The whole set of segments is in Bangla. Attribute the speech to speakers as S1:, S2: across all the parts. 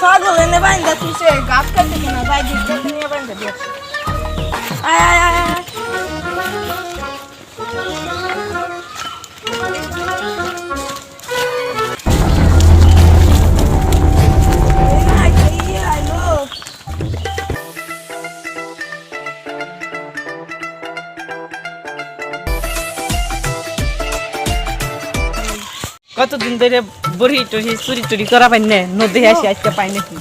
S1: ছাগল এনে বাইন্দা তুইছে গাছ কাটতে কিনা দিতে নিয়ে বাইন্দা দিয়েছে আয় আয় আয় কতদিন ধরে বড়ি টড়ি চুরি টুরি করা পাই না নদী আসি আজকে পাই নাকি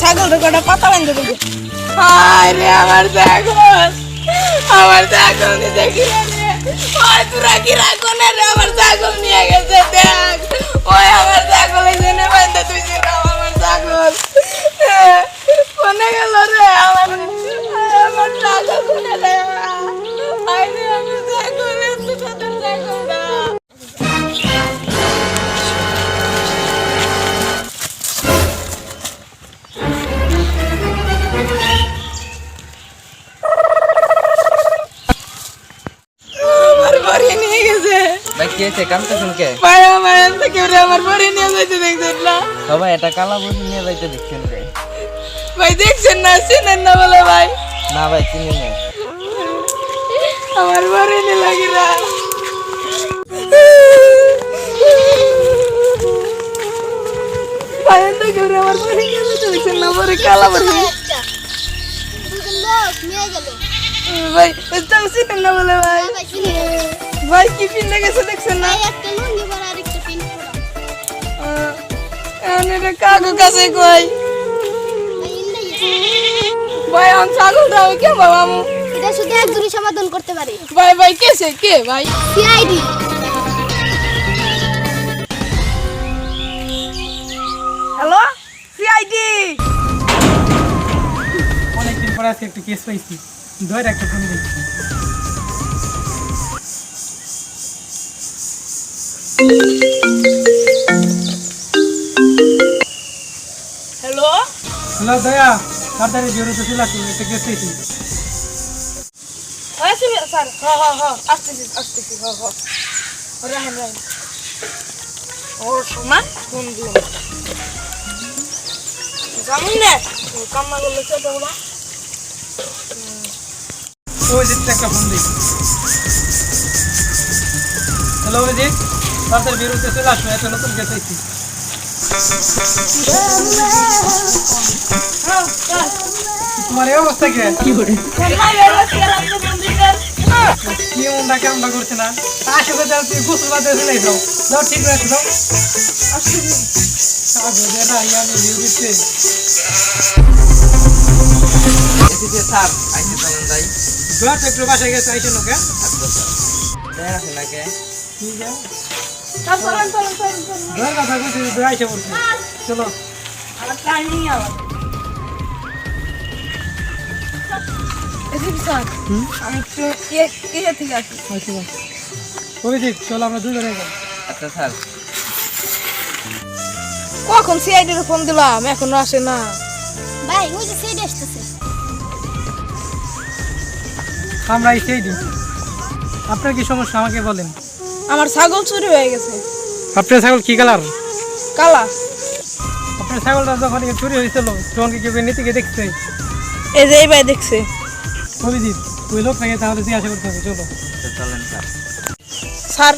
S1: ছাগল কটা পাতা বান্ধে দেবো? হায় রে, আমার ছাগল। আমার ছাগল কি রাখো না রে। আমার ছাগল নিয়ে গেছে, দেখ। ওই আমার ছাগল বান্ধে তুই আমার ছাগল।
S2: ভাই কি হয়েছে কামতে শুনকে?
S1: ভাই আমার এত কেউ আমার বাড়ি নিয়ে যাইতে দেখছেন না?
S2: সবাই এটা কালা বসে নিয়ে যাইতে দেখছেন রে।
S1: ভাই দেখছেন না? চিনেন না বলে ভাই?
S2: না ভাই চিনি না।
S1: আমার বাড়ি নিয়ে লাগি না। ভাই এত কেউ আমার বাড়ি নিয়ে যাইতে দেখছেন না? বলে কালা
S3: গেল।
S1: ভাই চিনেন না বলে ভাই?
S3: ভাই
S1: কি পিন্ডে গেছে দেখছেন না?
S3: একটা লুঙ্গি পরা আর একটা পিন পরা।
S1: এখন এটা কাকু কাছে কই?
S3: ভাই
S1: আমি ছাগল দাও কে বাবা আমু
S3: এটা শুধু একজনই সমাধান করতে পারে।
S1: ভাই ভাই কেসে কে ভাই?
S3: সিআইডি।
S1: হ্যালো? সিআইডি!
S4: অনেকদিন পরে আজকে একটা কেস পাইছি। ধরে একটা ফোন দিই
S1: হ্যালো
S4: হ্যালো দয়া তাড়াতাড়ি জরুরি চলে আসুন একটা কেস পাইছি
S1: আসছি স্যার হ্যাঁ হ্যাঁ হ্যাঁ আসতেছি আসতেছি হ্যাঁ হ্যাঁ রাহেন রাহেন ও শোনা ফোন দিন জানুন না কান্না করলে চেপে হবা
S4: ওই যে একটা ফোন দিই হ্যালো অভিজিৎ তাড়াতাড়ি বেরোতে চলে আসুন একটা নতুন পাইছি তোমার এই অবস্থা কে? কি মনটা কেমন করছে না? আসে করে দাও তুই গোসল বাদে চলে যাও। দাও ঠিক আগে দেনা ইয়ানি ইউ দিতে
S2: এসেছে স্যার আইসে চলেন যাই।
S4: দোয়া একটু বাসায় গেছে আইসে লোকে
S2: আচ্ছা স্যার। দেখেন আছে
S1: কখন সিআইডির ফোন দিলাম এখনও আসে না
S3: ভাই ওই যে আসতেছে
S4: আমরা আপনার কি সমস্যা আমাকে বলেন।
S1: আমার ছাগল চুরি হয়ে গেছে।
S4: আপনার ছাগল কি কালার?
S1: কালা।
S4: আপনার ছাগলটা যখন চুরি হয়েছিল তখন কি কেউ নিতে গিয়ে দেখছে?
S1: এই যে এই ভাই দেখছে।
S4: অভিজিৎ ওই লোক নাকি তাহলে জিজ্ঞাসা করতে হবে চলো।
S2: চলেন স্যার
S1: স্যার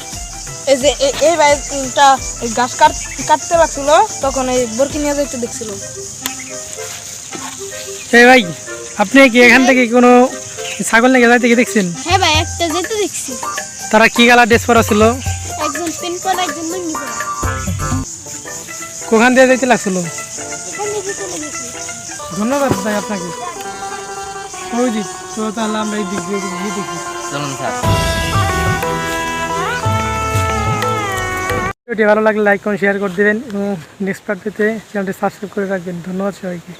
S1: এই যে এই ভাইটা এই গাছ কাট কাটতে লাগছিল তখন এই বরকি নিয়ে যাইতে দেখছিল।
S4: এই ভাই আপনি কি এখান থেকে কোনো ছাগল নাকি যাইতে গিয়ে দেখছেন? তারা কি কালার ড্রেস পরা ছিল?
S3: একজন পিন পরা একজন লুঙ্গি পরা।
S4: কোখান দিয়ে যাইতে লাগছিল? ধন্যবাদ ভাই আপনাকে। ওই দিক তো তাহলে আমরা এই দিক দিয়ে গিয়ে দেখি।
S2: চলুন স্যার।
S4: ভিডিওটি ভালো লাগলে লাইক করুন শেয়ার করে দেবেন এবং নেক্সট পার্ট পেতে চ্যানেলটি সাবস্ক্রাইব করে রাখবেন। ধন্যবাদ সবাইকে।